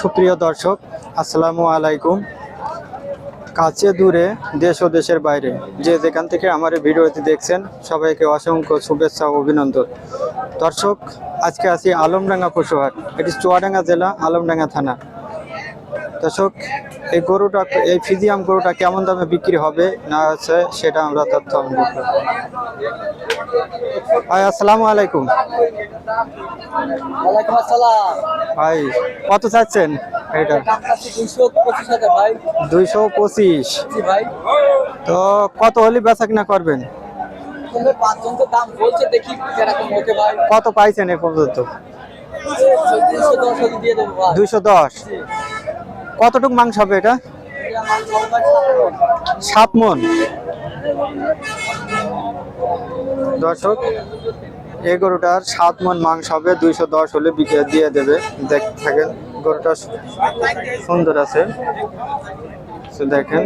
সুপ্রিয় দর্শক, আসসালামু আলাইকুম। কাছে দূরে দেশ ও দেশের বাইরে যে যেখান থেকে আমার ভিডিওটি দেখছেন, সবাইকে অসংখ্য শুভেচ্ছা ও অভিনন্দন। দর্শক, আজকে আছি আলমডাঙ্গা পশুহাট, এটি চুয়াডাঙ্গা জেলা আলমডাঙ্গা থানা। দর্শক এই গরুটা এই ফিজিয়াম গরুটা কেমন দামে বিক্রি হবে না হচ্ছে সেটা আমরা তথ্য ভাই আসসালামু আলাইকুম। ওয়ালাইকুম আসসালাম। ভাই কত চাচ্ছেন এটা দুইশো পঁচিশ। তো কত হলে বেচা কিনা করবেন? কত পাইছেন এ পর্যন্ত? দুইশো দশ কতটুক মাংস হবে এটা। সাত মন দর্শক, এই গরুটার সাত মন মাংস হবে, দুইশো দশ হলে দিয়ে দেবে। দেখ থাকেন, গরুটা সুন্দর আছে। দেখেন।